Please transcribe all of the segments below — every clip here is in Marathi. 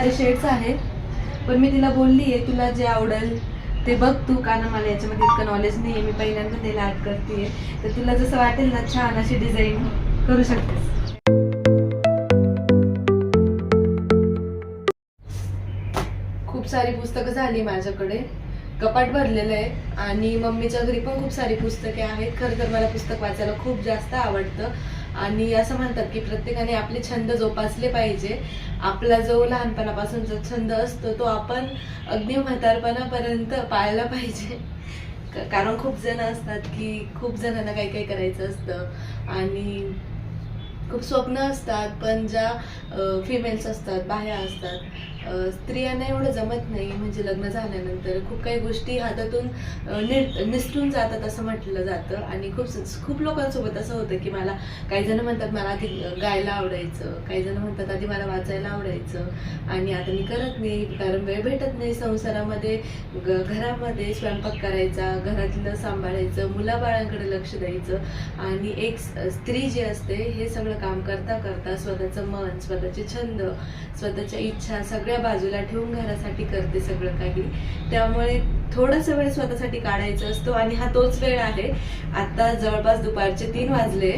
सारे शेड्स आहेत. पण मी तिला बोलली आहे तुला जे आवडेल ते बघ तू कारण मला याच्यामध्ये इतकं नॉलेज नाही आहे मी पहिल्यांदा त्याला ॲड करते तर तुला जसं वाटेल ना छान अशी डिझाईन करू शकतेस. खूप सारी पुस्तकं झाली माझ्याकडे. कपाट भरलेलं आहे. आणि मम्मीच्या घरी पण खूप सारी पुस्तके आहेत. खरं तर मला पुस्तक वाचायला खूप जास्त आवडतं. आणि असं म्हणतात की प्रत्येकाने आपले छंद जोपासले पाहिजे. आपला जो लहानपणापासूनचा छंद असतो तो आपण अगदी म्हातारपणापर्यंत पाळला पाहिजे. कारण खूप जण असतात की खूप जणांना काही काही करायचं असतं आणि खूप स्वप्न असतात पण ज्या फिमेल्स असतात बाह्या असतात स्त्रियांना एवढं जमत नाही म्हणजे लग्न झाल्यानंतर खूप काही गोष्टी हातातून निसटून जातात असं म्हटलं जातं. आणि खूप खूप लोकांसोबत असं होतं की मला काही जण म्हणतात मला आधी गायला आवडायचं काही जण म्हणतात आधी मला वाचायला आवडायचं. आणि आता मी करत नाही कारण वेळ भेटत नाही संसारामध्ये ग- घरामध्ये स्वयंपाक करायचा घरातलं सांभाळायचं मुलाबाळांकडे लक्ष द्यायचं. आणि एक स्त्री जी असते हे सगळं काम करता करता स्वतःचं मन स्वतःचे छंद स्वतःच्या इच्छा सगळ्या बाजूला ठेवून घरासाठी करते सगळं काही. त्यामुळे थोडासा वेळ स्वतःसाठी काढायचा असतो आणि हा तोच वेळ आहे. आता जवळपास दुपारचे तीन वाजले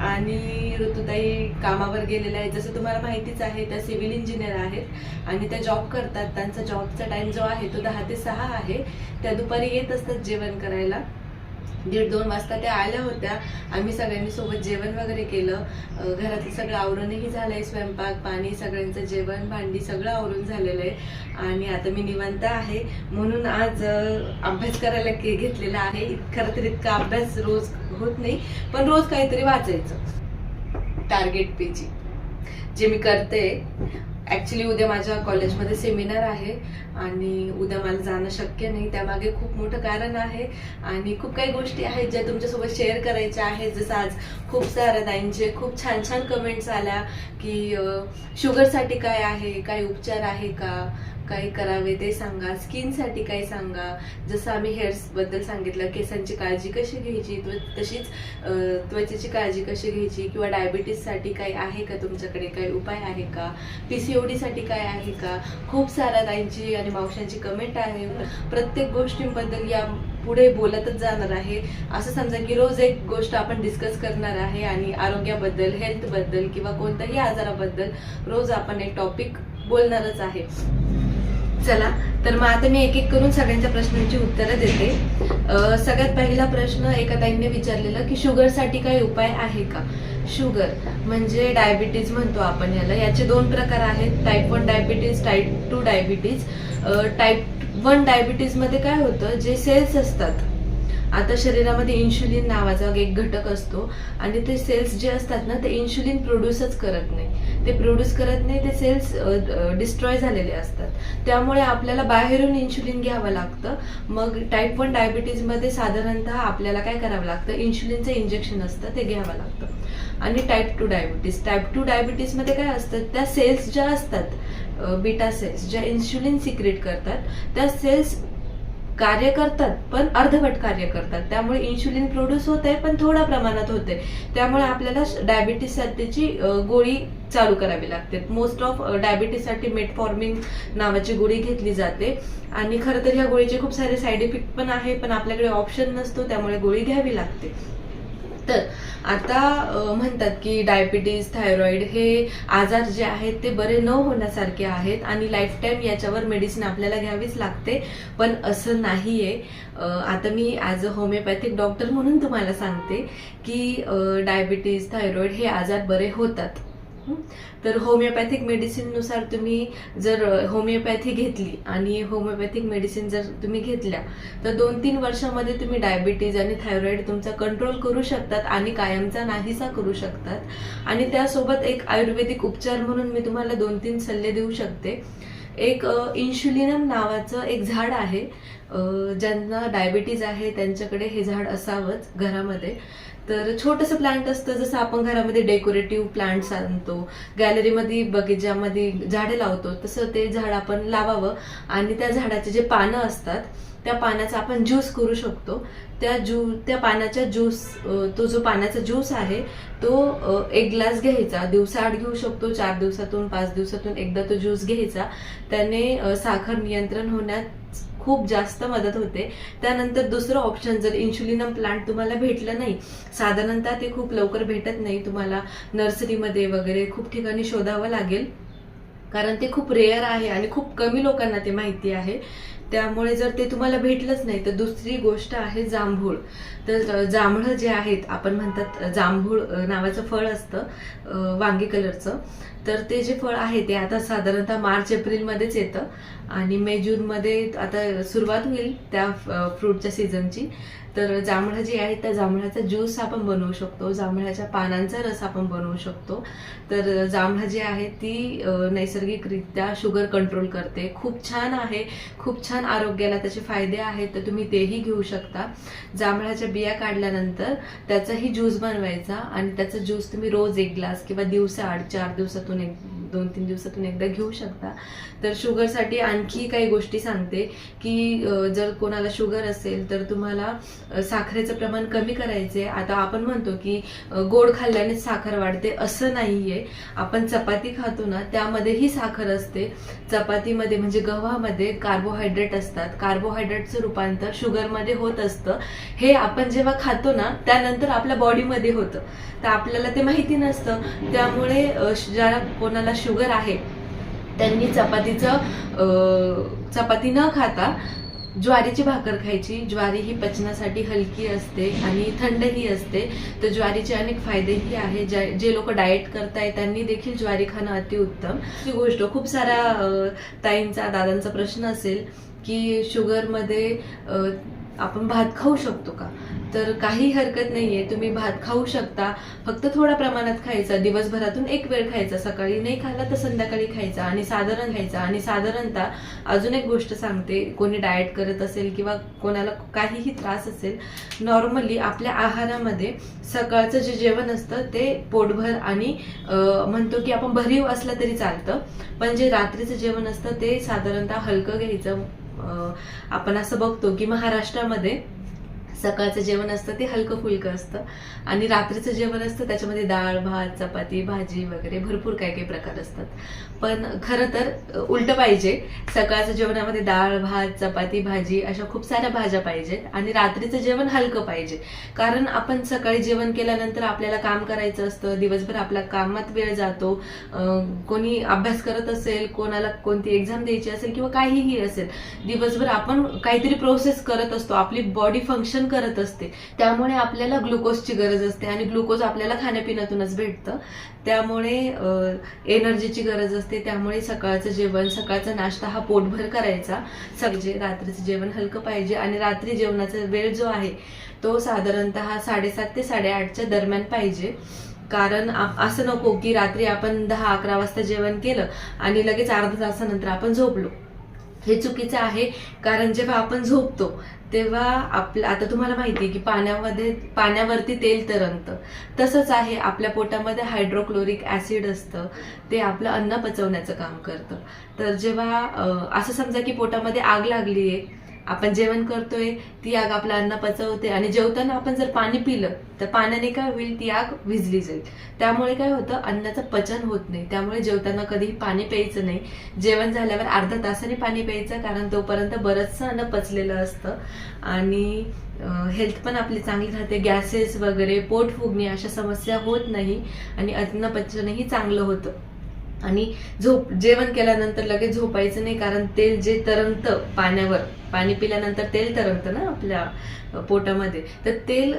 आणि ऋतुताई कामावर गेलेल्या आहेत. जसं तुम्हाला माहितीच आहे त्या सिव्हिल इंजिनियर आहेत आणि त्या जॉब करतात. त्यांचा जॉबचा टाइम जो आहे तो दहा ते सहा आहे. त्या दुपारी येत असतात जेवण करायला. दीड दोन वाजता त्या आल्या होत्या. आम्ही सगळ्यांनी सोबत जेवण वगैरे केलं. घरातलं सगळं आवरूनही झालंय स्वयंपाक पाणी सगळ्यांचं जेवण भांडी सगळं आवरून झालेलं आहे. आणि आता मी निवांत आहे. म्हणून आज अभ्यास करायला के- घेतलेला आहे. खरं तर इतका अभ्यास रोज होत नाही पण रोज काहीतरी वाचायचं. टार्गेट पेजी जे मी करते ॲक्च्युली उद्या माझ्या कॉलेजमध्ये सेमिनार आहे आणि उद्या मला जाणं शक्य नाही. त्यामागे खूप मोठं कारण आहे आणि खूप काही गोष्टी आहेत ज्या तुमच्यासोबत शेअर करायच्या आहेत. जसं आज खूप साऱ्या ताईंचे खूप छान छान कमेंट्स आल्या की शुगरसाठी काय आहे? काय उपचार आहे का? काही करावे ते सांगा. स्किनसाठी काही सांगा. जसं आम्ही हेअर्सबद्दल सांगितलं केसांची काळजी कशी घ्यायची तशीच त्वचेची काळजी कशी घ्यायची किंवा डायबिटीससाठी काही आहे का तुमच्याकडे? काही उपाय आहे का? पी सी ओ डीसाठी काय आहे का? खूप साऱ्या ताईंची आणि मावशांची कमेंट आहे. प्रत्येक गोष्टींबद्दल या पुढे बोलतच जाणार आहे. असं समजा की रोज एक गोष्ट आपण डिस्कस करणार आहे आणि आरोग्याबद्दल हेल्थबद्दल किंवा कोणत्याही आजाराबद्दल रोज आपण एक टॉपिक बोलणारच आहे. चला तर मग आता मी एक एक करून सगळ्यांच्या प्रश्नांची उत्तरं देते. सगळ्यात पहिला प्रश्न एका ताईंनी विचारलेला की शुगरसाठी काही उपाय आहे का? शुगर म्हणजे डायबिटीज म्हणतो आपण याला. याचे दोन प्रकार आहेत type one diabetes type two diabetes type one डायबिटीजमध्ये काय होतं जे सेल्स असतात आता शरीरामध्ये इन्शुलिन नावाचा एक घटक असतो आणि ते सेल्स जे असतात ना ते इन्शुलिन प्रोड्यूसच करत नाही. ते प्रोड्यूस करत नाही ते सेल्स डिस्ट्रॉय झालेले असतात. त्यामुळे आपल्याला बाहेरून इन्शुलिन घ्यावं लागतं. मग टाईप वन डायबिटीजमध्ये साधारणतः आपल्याला काय करावं लागतं? इन्शुलिनचं इंजेक्शन असतं ते घ्यावं लागतं. आणि type two diabetes type two डायबिटीजमध्ये काय असतं? त्या सेल्स ज्या असतात बीटा सेल्स ज्या इन्शुलिन सिक्रेट करतात त्या सेल्स कार्य करतात पण अर्धवट कार्य करतात. त्यामुळे इन्शुलिन प्रोड्यूस होत आहे पण थोड्या प्रमाणात होते त्यामुळे आपल्याला डायबिटीससाठीची गोळी चालू करावी लागते. मोस्ट ऑफ डायबिटीससाठी मेटफॉर्मिन नावाची गोळी घेतली जाते. आणि खरं तर ह्या गोळीचे खूप सारे साईड इफेक्ट पण आहे पण आपल्याकडे ऑप्शन नसतो त्यामुळे गोळी घ्यावी लागते. तर आता म्हणतात की डायबिटीज थायरॉइड हे आजार जे आहेत ते बरे न होण्यासारखे आहेत आणि लाईफ टाईम याच्यावर मेडिसिन आपल्याला घ्यावीच लागते. पण असं नाहीये. आहे आता मी ॲज अ होमिओपॅथिक डॉक्टर म्हणून तुम्हाला सांगते की डायबिटीज थायरॉइड हे आजार बरे होतात. तर होमिओपॅथिक मेडिसिननुसार तुम्ही जर होमिओपॅथी घेतली आणि होमिओपॅथिक मेडिसिन जर तुम्ही घेतल्या तर दोन तीन वर्षामध्ये तुम्ही डायबिटीज आणि थायरॉईड तुमचा कंट्रोल करू शकतात आणि कायमचा नाहीसा करू शकतात. आणि त्यासोबत एक आयुर्वेदिक उपचार म्हणून मी तुम्हाला दोन तीन सल्ले देऊ शकते. एक इन्शुलिनम नावाचं एक झाड आहे ज्यांना डायबिटीज आहे त्यांच्याकडे हे झाड असावंच घरामध्ये. तर छोटंसं प्लांट असतं जसं आपण घरामध्ये डेकोरेटिव्ह प्लांट्स आणतो गॅलरीमध्ये बगीच्यामध्ये झाडे लावतो तसं ते झाड आपण लावावं. आणि त्या झाडाचे जे पानं असतात त्या पानाचा आपण ज्यूस करू शकतो. त्या ज्यू त्या पानाचा ज्यूस तो जो पाण्याचा ज्यूस आहे तो एक ग्लास घ्यायचा. दिवसाआड घेऊ शकतो चार दिवसातून पाच दिवसातून एकदा तो ज्यूस घ्यायचा. त्याने साखर नियंत्रण होण्यात खूप जास्त मदत होते. त्यानंतर दुसरं ऑप्शन जर इन्शुलिनम प्लांट तुम्हाला भेटलं नाही साधारणतः ते खूप लवकर भेटत नाही तुम्हाला नर्सरीमध्ये वगैरे खूप ठिकाणी शोधावं लागेल. कारण ते खूप रेअर आहे आणि खूप कमी लोकांना ते माहिती आहे. त्यामुळे जर ते तुम्हाला भेटलंच नाही तर दुसरी गोष्ट आहे जांभूळ. तर जांभळं जे आहेत आपण म्हणतात जांभूळ नावाचं फळ असतं वांगी कलरचं तर ते जे फळ आहे ते आता साधारणतः मार्च एप्रिलमध्येच येतं. आणि मे जूनमध्ये आता सुरुवात होईल त्या फ्रूटच्या सीझनची तर जांभळं जी आहे त्या जांभळाचा ज्यूस आपण बनवू शकतो. जांभळाच्या पानांचा रस आपण बनवू शकतो. तर जांभळं जी आहे ती नैसर्गिकरित्या शुगर कंट्रोल करते. खूप छान आहे. खूप छान आरोग्याला त्याचे फायदे आहेत तर तुम्ही तेही घेऊ शकता. जांभळाच्या बिया काढल्यानंतर त्याचाही ज्यूस बनवायचा आणि त्याचा ज्यूस तुम्ही रोज एक ग्लास किंवा दिवसाआड चार दिवसातून एक दोन तीन दिवसातून एकदा घेऊ शकता. तर शुगरसाठी आणखी काही गोष्टी सांगते की जर कोणाला शुगर असेल तर तुम्हाला साखरेचं प्रमाण कमी करायचे आता आपण म्हणतो की गोड खाल्ल्याने साखर वाढते असं नाहीये. आपण चपाती खातो ना त्यामध्येही साखर असते. चपातीमध्ये म्हणजे गव्हामध्ये कार्बोहायड्रेट असतात. कार्बोहायड्रेटचं रूपांतर शुगरमध्ये होत असतं. हे आपण जेव्हा खातो ना त्यानंतर आपल्या बॉडीमध्ये होतं. तर आपल्याला ते माहिती नसतं. त्यामुळे ज्याला कोणाला शुगर आहे त्यांनी चपातीचं चपाती न खाता ज्वारीची भाकर खायची. ज्वारी ही पचनासाठी हलकी असते आणि थंडही असते. तर ज्वारीचे अनेक फायदेही आहे. ज्या जे लोक डाएट करताय त्यांनी देखील ज्वारी खाणं अतिउत्तम ही गोष्ट खूप साऱ्या ताईंचा दादांचा प्रश्न असेल की शुगरमध्ये आपण भात खाऊ शकतो का? तर काही हरकत नाहीये. तुम्ही भात खाऊ शकता. फक्त थोड्या प्रमाणात खायचा. दिवसभरातून एक वेळ खायचा. सकाळी नाही खाल्ला तर संध्याकाळी खायचा आणि साधारण खायचा. आणि साधारणतः अजून एक गोष्ट सांगते. कोणी डाएट करत असेल किंवा कोणाला काहीही त्रास असेल नॉर्मली आपल्या आहारामध्ये सकाळचं जे जेवण असतं ते पोटभर आणि म्हणतो की आपण भरीव असलं तरी चालतं. पण जे रात्रीचं जेवण असतं ते साधारणतः हलकं घ्यायचं. आपण असं बघतो की महाराष्ट्रामध्ये सकाळचं जेवण असतं ते हलकं फुलकं असतं. आणि रात्रीचं जेवण असतं त्याच्यामध्ये डाळ भात चपाती भाजी वगैरे भरपूर काही काही प्रकार असतात. पण खरं तर उलटं पाहिजे सकाळचं जेवणामध्ये डाळ भात चपाती भाजी अशा खूप साऱ्या भाज्या पाहिजेत आणि रात्रीचं जेवण हलकं पाहिजे. कारण आपण सकाळी जेवण केल्यानंतर आपल्याला काम करायचं असतं दिवसभर आपल्या कामात वेळ जातो कोणी अभ्यास करत असेल कोणाला कोणती एक्झाम द्यायची असेल किंवा काहीही असेल दिवसभर आपण काहीतरी प्रोसेस करत असतो आपली बॉडी फंक्शन करत असते. त्यामुळे आपल्याला ग्लुकोजची गरज असते आणि ग्लुकोज आपल्याला खाण्यापिण्यातूनच भेटतं. त्यामुळे एनर्जीची गरज असते. त्यामुळे सकाळचं जेवण सकाळचा नाश्ता हा पोटभर करायचा. सगळे रात्रीचं जेवण हलकं पाहिजे आणि रात्री जेवणाचा वेळ जो आहे तो साधारणतः साडेसात ते साडेआठच्या दरम्यान पाहिजे. कारण असं नको की रात्री आपण दहा अकरा वाजता जेवण केलं आणि लगेच अर्धा तासानंतर आपण झोपलो. हे चुकीचं आहे. कारण जेव्हा आपण झोपतो तेव्हा आपलं आता तुम्हाला माहिती आहे की पाण्यामध्ये पाण्यावरती तेल तरंगतं. तसंच आहे आपल्या पोटामध्ये हायड्रोक्लोरिक ऍसिड असतं. ते आपलं अन्न पचवण्याचं काम करतं. तर जेव्हा असं समजा की पोटामध्ये आग लागली आहे आपण जेवण करतोय ती आग आपलं अन्न पचवते आणि जेवताना आपण जर पाणी पिलं तर पाण्याने काय होईल? ती आग विझली जाईल. त्यामुळे काय होतं? अन्नाचं पचन होत नाही. त्यामुळे जेवताना कधीही पाणी प्यायचं नाही. जेवण झाल्यावर अर्धा तासाने पाणी प्यायचं कारण तोपर्यंत बरंचसं अन्न पचलेलं असतं. आणि हेल्थ पण आपली चांगली राहते. गॅसेस वगैरे पोट फुगणे अशा समस्या होत नाही. आणि अन्न पचनही चांगलं होतं. आणि झोप जेवण केल्यानंतर लगेच झोपायचं नाही कारण तेल जे तरंगतं पाण्यावर पाणी पिल्यानंतर तेल तरंगतं ना आपल्या पोटामध्ये तर तेल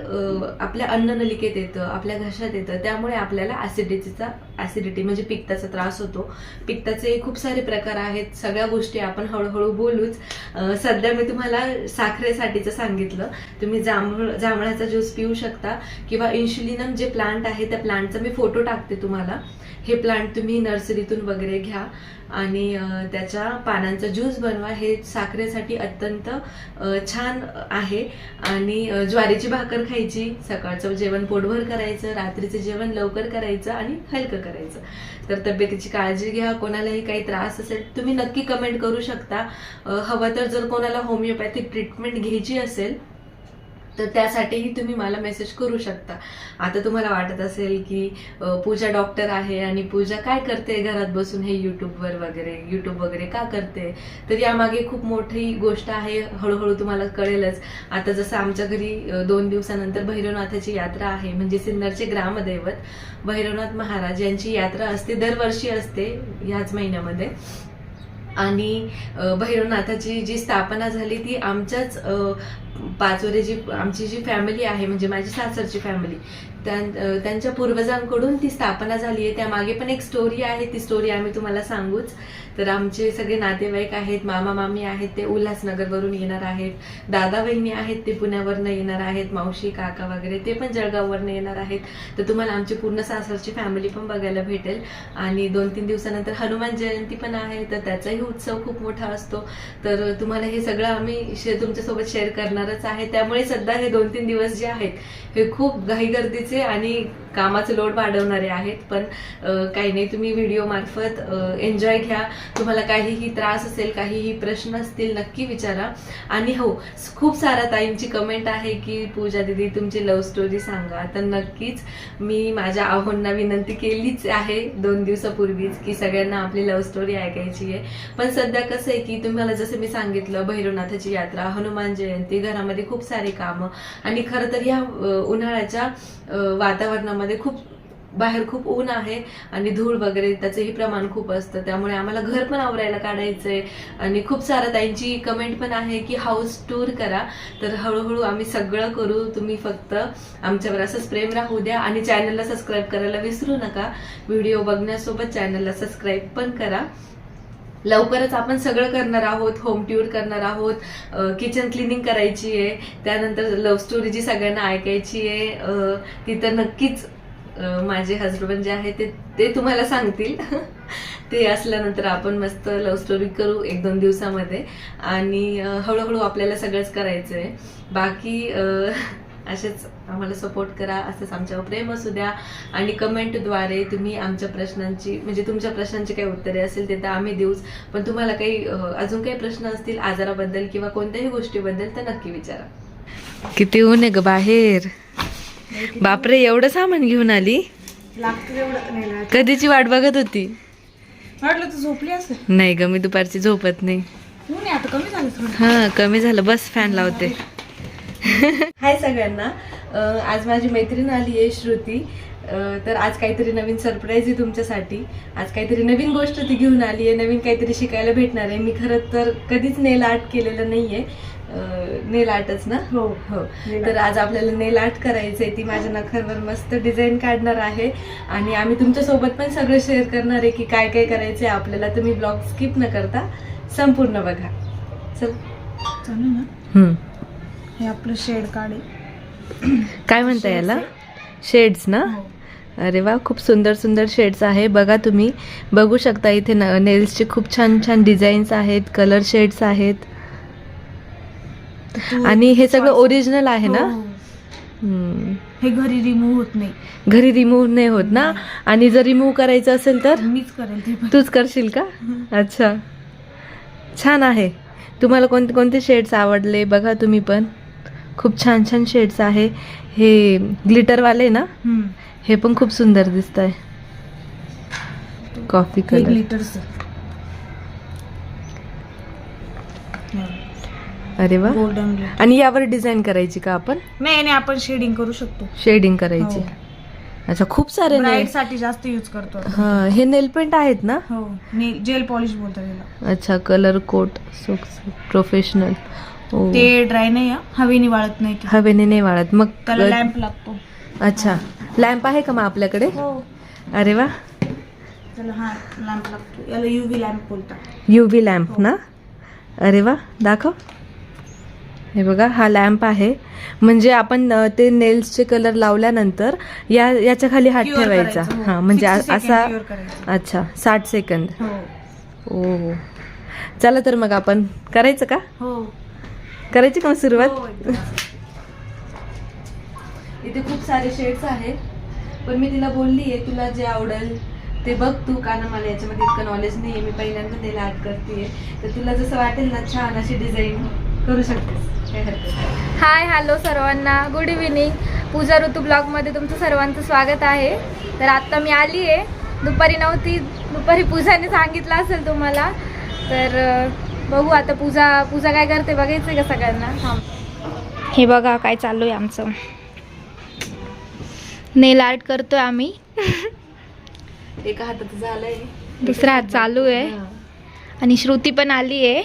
आपल्या अन्ननलिकेत येतं आपल्या घशात येतं त्यामुळे आपल्याला ऍसिडिटीचा ऍसिडिटी म्हणजे पित्ताचा त्रास होतो. पित्ताचे खूप सारे प्रकार आहेत सगळ्या गोष्टी आपण हळूहळू बोलूच सध्या मी तुम्हाला साखरेसाठीचं सांगितलं. तुम्ही जांभूळ जांभळाचा ज्यूस पिऊ शकता किंवा इन्शुलिनम जे प्लांट आहे त्या प्लांटचा मी फोटो टाकते तुम्हाला. हे प्लांट तुम्ही नर्सरीतून वगैरे घ्या आणि त्याच्या पानांचा ज्यूस बनवा. हे साखरेसाठी अत्यंत छान आहे. आणि ज्वारीची भाकर खायची सकाळचं जेवण पोटभर करायचं रात्रीचं जेवण लवकर करायचं आणि हलकं करायचं. तर तब्येतीची काळजी घ्या कोणालाही काही त्रास असेल तुम्ही नक्की कमेंट करू शकता. हवं तर जर कोणाला होमिओपॅथिक ट्रीटमेंट घ्यायची असेल तर त्यासाठीही तुम्ही मला मेसेज करू शकता. आता तुम्हाला वाटत असेल की पूजा डॉक्टर आहे आणि पूजा काय करते घरात बसून हे युट्यूबवर वगैरे? युट्यूब वगैरे का करते? तर यामागे खूप मोठी गोष्ट आहे हळूहळू तुम्हाला कळेलच. आता जसं आमच्या घरी दोन दिवसानंतर भैरवनाथाची यात्रा आहे म्हणजे सिन्नरचे ग्रामदैवत भैरवनाथ महाराज यांची यात्रा असते दरवर्षी असते ह्याच महिन्यामध्ये. आणि भैरवनाथाची जी स्थापना झाली ती आमच्याच पाचोरे जी आमची जी फॅमिली आहे म्हणजे माझी सासरची फॅमिली त्यां- त्यांच्या पूर्वजांकडून ती स्थापना झाली आहे. त्यामागे पण एक स्टोरी आहे. ती स्टोरी आम्ही तुम्हाला सांगूच. तर आमचे सगळे नातेवाईक आहेत मामा मामी आहेत ते उल्हासनगरवरून येणार आहेत. दादा बहिणी आहेत ते पुण्यावरनं येणार आहेत. मावशी काका वगैरे ते पण जळगाववरनं येणार आहेत. तर तुम्हाला आमची पूर्ण सासरची फॅमिली पण बघायला भेटेल. आणि दोन तीन दिवसानंतर हनुमान जयंती पण आहे. तर त्याचाही उत्सव खूप मोठा असतो. तर तुम्हाला हे सगळं आम्ही शे तुमच्यासोबत शेअर करणार होणारच आहे. त्यामुळे सध्या हे दोन तीन दिवस जे आहेत हे खूप घाई गर्दीचे आणि कामाचं लोड वाढवणारे आहेत. पण काही नाही तुम्ही व्हिडिओ मार्फत एन्जॉय घ्या. तुम्हाला काहीही त्रास असेल काहीही प्रश्न असतील नक्की विचारा. आणि हो खूप सारा ताईंची कमेंट आहे की पूजा दिदी तुमची लव्ह स्टोरी सांगा. तर नक्कीच मी माझ्या आहोंना विनंती केलीच आहे दोन दिवसापूर्वीच की सगळ्यांना आपली लव्ह स्टोरी ऐकायची आहे. पण सध्या कसं आहे की तुम्हाला जसं मी सांगितलं भैरवनाथाची यात्रा हनुमान जयंती घरामध्ये खूप सारे कामं. आणि खरं तर ह्या उन्हाळ्याच्या वातावरणामध्ये खूप बाहेर खूप ऊन आहे आणि धूळ वगैरे त्याचंही प्रमाण खूप असतं. त्यामुळे आम्हाला घर पण आवरायला काढायचंय. आणि खूप सारं त्यांची कमेंट पण आहे की हाऊस टूर करा. तर हळूहळू आम्ही सगळं करू. तुम्ही फक्त आमच्यावर असंच प्रेम राहू द्या आणि चॅनलला सबस्क्राईब करायला विसरू नका. व्हिडिओ बघण्यासोबत चॅनलला सबस्क्राईब पण करा. लवकरच आपण सगळं करणार आहोत होम ट्यूर करणार आहोत किचन क्लिनिंग करायची आहे त्यानंतर लव्ह स्टोरी जी सगळ्यांना ऐकायची आहे तिथं नक्कीच माझे हजबंड जे आहे ते ते तुम्हाला सांगतील. ते असल्यानंतर आपण मस्त लव्ह स्टोरी करू एक दोन दिवसामध्ये. आणि हळूहळू आपल्याला सगळंच करायचं आहे बाकी असेच आम्हाला सपोर्ट करा असंच आमच्यावर प्रेम असू द्या. आणि कमेंटद्वारे तुम्ही आमच्या प्रश्नांची म्हणजे तुमच्या प्रश्नांची काही उत्तरे असेल ते तर आम्ही देऊच. पण तुम्हाला काही अजून काही प्रश्न असतील आजाराबद्दल किंवा कोणत्याही गोष्टीबद्दल तर नक्की विचारा. किती ऊन आहे ग बाहेर? बापरे एवढं सामान घेऊन आली. कधीची वाट बघत होती? वाटलं तर झोपली असेल. नाही ग मी दुपारची झोपत नाही. ऊन आहे आता कमी झालं थोडं. हा कमी झालं. बस फॅन लावते. हाय सगळ्यांना. आज माझी मैत्रीण आली आहे श्रुती. तर आज काहीतरी नवीन सरप्राईज आहे तुमच्यासाठी. आज काहीतरी नवीन गोष्ट ती घेऊन आली आहे नवीन काहीतरी शिकायला भेटणार आहे. मी खरं तर कधीच नेल आर्ट केलेलं नाहीये. नेल आर्टच ना? हो हो. तर आज आपल्याला नेल आर्ट करायचंय. ती माझ्या नखांवर मस्त डिझाईन काढणार आहे. आणि आम्ही तुमच्यासोबत पण सगळं शेअर करणार आहे की काय काय करायचंय आपल्याला. तुम्ही ब्लॉग स्किप न करता संपूर्ण बघा. चल. चालू ना. हे आपलं शेड काढे. काय म्हणता याला? शेड्स ना? हो. अरे वा खूप सुंदर सुंदर शेड्स आहे. बघा तुम्ही बघू शकता इथे नेल्सचे खूप छान छान डिझाईन्स आहेत कलर शेड्स आहेत. तू- आणि हे सगळं ओरिजिनल आहे ना? हो. हम्म. हे घरी रिमूव्ह होत नाही. घरी रिमूव्ह नाही होत ना? आणि जर रिमूव्ह करायचं असेल तर? मीच करेल ते पण. तूच करशील का? अच्छा. छान आहे. तुम्हाला कोणते कोणते शेड्स आवडले? बघा तुम्ही पण. खूप छान छान शेड्स आहे. हे ग्लिटरवाले ना. हे पण खूप सुंदर दिसत आहे कॉफी हे कलर ग्लिटरच अरे वा. गोल्डन आणि यावर डिझाईन करायची का आपण? नाही नाही आपण शेडिंग करू शकतो. शेडिंग करायची. अच्छा खूप सारे नेल साठी जास्त युज करतो. हा हे नेल पेंट आहेत ना? हो जेल पॉलिश बोलतात त्याला अच्छा कलर कोट सोक्स प्रोफेशनल ते ड्राय नाही हा, हवेने वाळत नाही. हवेने नाही वाळत. मग त्याला लॅम्प लागतो. अच्छा. लॅम्प आहे का मग आपल्याकडे? हो. अरे वा. त्याला हा लॅम्प लागतो. याला युव्ही लॅम्प बोलतात. युव्ही लॅम्प ना? अरे वा. दाखव. हे बघा हा लॅम्प आहे. म्हणजे आपण ते नेल्सचे कलर लावल्यानंतर या याच्या खाली हात ठेवायचा. हो. हा म्हणजे 60 आ- second असा. अच्छा साठ सेकंद हो. ओ चला तर मग आपण करायचं का? हो. करायची का मग सुरुवात? हो. इथे खूप सारे शेड्स आहेत. पण मी तिला बोलली आहे तुला जे आवडेल ते बघ तू कारण मला याच्यामध्ये इतकं नॉलेज नाही आहे मी पहिल्यांदा त्याला आर्ट करते तर तुला जसं वाटेल ना छान अशी डिझाईन करू शकतेस. काय हरकत नाही. हाय हॅलो सर्वांना. गुड इव्हिनिंग पूजा ऋतू ब्लॉगमध्ये तुमचं सर्वांचं स्वागत आहे. तर आत्ता मी आली आहे दुपारी नव्हती दुपारी पूजाने सांगितलं असेल तुम्हाला. तर अं, बघू आता पूजा पूजा काय करते बघायचं आहे का सगळ्यांना? हे बघा काय चालू आहे आमचं. नेल आर्ट करतोय आम्ही. एका हातात झालंय. दुसरा हात चालू आहे. हा. आणि श्रुती पण आली आहे.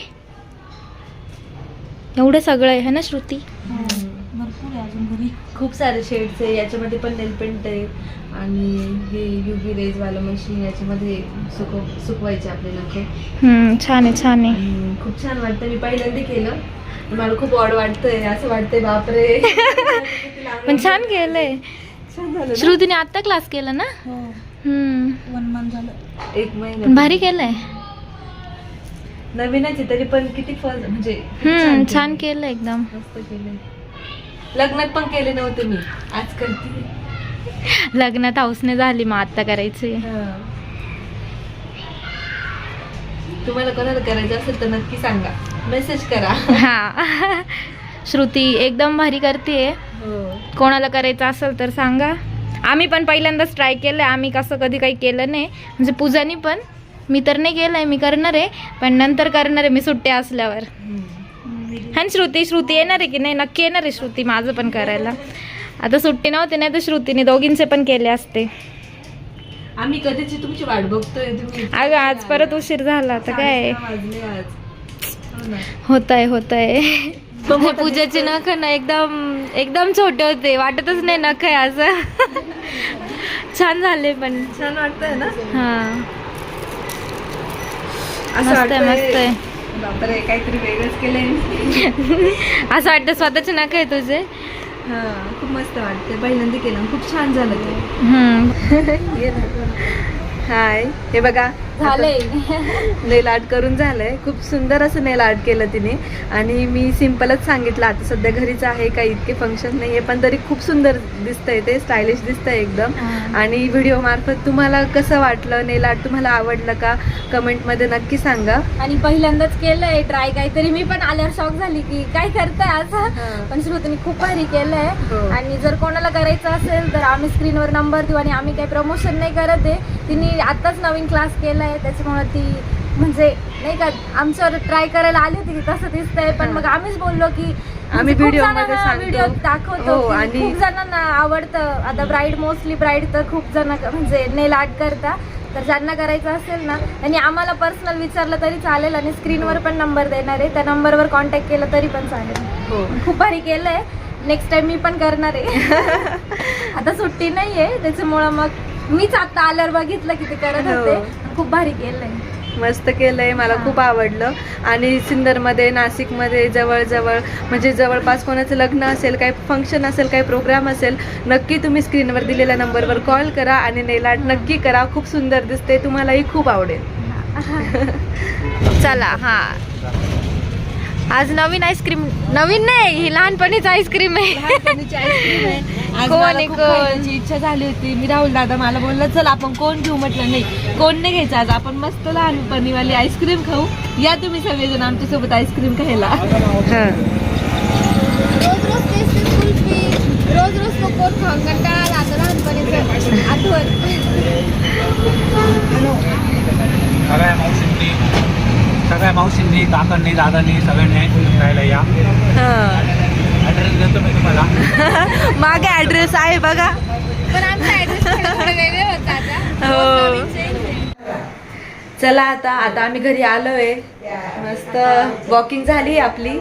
एवढं सगळं आहे है ना श्रुती. भरपूर आहे अजून घरी. खूप सारे शेड्स आहे याच्यामध्ये पण नेल पेंट आहे आणि हे युव्ही रेज वालं मशीन याच्यामध्ये सुकव सुकवायचे आपले नखे हम्म, छान आहे छान आहे. खूप छान वाटतं मी पहिल्यांदा केलं. मला खूप ऑड वाटतंय असं वाटतंय बापरे. पण छान केलंय. छान झालं ना? श्रुतीने आत्ता क्लास केला ना? हो. हम्म. वन मंथ झालं. एक महिना. पण भारी केलंय. नवीनच आहे तरी पण किती फर्स्ट म्हणजे. छान केलं एकदम. मस्त केलंय. लग्नात पण केले नव्हते मी. आज करते. लग्नात हाऊसने झाली मग आता करायची तुम्हाला कोणाला करायचं असेल तर नक्की सांगा. मेसेज करा. हा. श्रुती एकदम भारी करते हो. कोणाला करायचं असेल तर सांगा. आम्ही पण पहिल्यांदाच ट्राय केलं आम्ही कसं कधी काही केलं नाही. म्हणजे पूजानी पण. मी तर नाही केलंय मी करणार आहे. पण नंतर करणार आहे मी सुट्ट्या असल्यावर. हा ना श्रुती श्रुती येणार आहे की नाही नक्की येणार आहे श्रुती माझं पण करायला आता सुट्टी नव्हती नाही तर श्रुतीने दोघींचे पण केले असते आम्ही कधीची तुमची वाट बघतोय तुम्ही अगं आज परत उशीर झाला आता काय हो. होत आहे होत आहे पूजाचे नख ना एकदम एकदम छोटे होते वाटतच नाही नख आहे असं छान झाले पण छान वाटतंय ना हा असं मस्त आहे मस्त आहे बापरे काहीतरी वेगळंच केलंय असं वाटतं स्वतःचे नख आहे तुझे? हा खूप मस्त वाटतंय. पहिल्यांदा केलं खूप छान झालं ते. हम्म. हाय. हे बघा झालंय. नेल आर्ट करून झालंय. खूप सुंदर असं नेल आर्ट केलं तिने. आणि मी सिम्पलच सांगितलं आता सध्या घरीच आहे काही इतके फंक्शन नाही आहे पण तरी खूप सुंदर दिसतंय ते स्टायलिश दिसतंय एकदम. आणि व्हिडिओ मार्फत तुम्हाला कसं वाटलं? नेल आर्ट तुम्हाला आवडलं का? कमेंटमध्ये नक्की सांगा. आणि पहिल्यांदाच केलंय ट्राय काहीतरी. मी पण आल्यावर शॉक झाली की काय करताय. असं. पण श्रुतीने खूप भारी केलंय. हो. आणि जर कोणाला करायचं असेल तर आम्ही स्क्रीनवर नंबर देऊ आणि आम्ही काही प्रमोशन नाही करत आहे. तिने आताच नवीन क्लास केलाय त्याच्यामुळे ती म्हणजे नाही का आमच्यावर ट्राय करायला आली होती की कसं दिसतंय पण हा. मग आम्हीच बोललो की आम्ही जणांना सांगतो. video दाखवतो हो, आणि- खूप जणांना आवडतं. आता ब्राईड मोस्टली ब्राईड तर खूप जण म्हणजे नेल आर्ट करता. तर ज्यांना करायचं असेल ना त्यांनी आम्हाला पर्सनल विचारलं तरी चालेल आणि स्क्रीनवर पण नंबर देणार आहे. त्या नंबरवर कॉन्टॅक्ट केलं तरी पण चालेल. हो. खूप भारी केलंय. नेक्स्ट टाइम मी पण करणार आहे. आता सुट्टी नाहीये त्याच्यामुळं मग मीच आता आल्यावर बघितलं की ते करत हो. होते. खूप भारी केलंय. मस्त केलंय मला हा. खूप आवडलं. आणि सिन्नरमध्ये नाशिकमध्ये जवळजवळ म्हणजे जवळपास कोणाचं लग्न असेल काही फंक्शन असेल काही प्रोग्राम असेल नक्की तुम्ही स्क्रीनवर दिलेल्या नंबरवर कॉल करा आणि नेल आर्ट नक्की करा. खूप सुंदर दिसते. तुम्हालाही खूप आवडेल. चला हा. आज नवीन आईस्क्रीम नवीन नाही ही लहानपणीच आईस्क्रीम आहे. कोण मला आहे, खूप कोण? खायची इच्छा झाली होती. मी राहुल दादा मला बोलला चल आपण कोण घेऊ? म्हटलं नाही कोण नाही घ्यायचं आज. आपण मस्त लहानपणीवाली आईस्क्रीम खाऊ. या तुम्ही सगळेजण आमच्यासोबत आईस्क्रीम खायला. रोज रोज तो कोण खाऊन कंटाळा आला आता लहानपणीचं आठवण. सगळ्या मावशींनी काकांनी दादांनी सगळ्यांनी राहायला या. ॲड्रेस देतो मी तुम्हाला. मागे ऍड्रेस आहे बघा. पण आमचा ऍड्रेस थोडे वेगळे होता आता. हो. आहे. चला आता आता आम्ही घरी आलोय. मस्त वॉकिंग झाली आपली.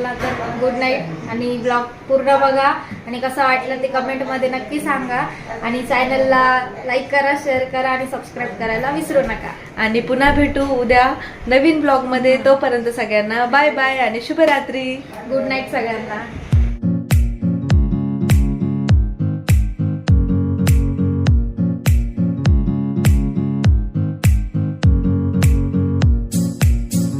चला तर गुड नाईट आणि ब्लॉग पूर्ण बघा. आणि कसं वाटलं ते कमेंटमध्ये नक्की सांगा. आणि चॅनलला लाईक करा शेअर करा आणि सबस्क्राईब करायला विसरू नका. आणि पुन्हा भेटू उद्या नवीन ब्लॉगमध्ये. तोपर्यंत सगळ्यांना बाय बाय आणि शुभरात्री. गुड नाईट सगळ्यांना.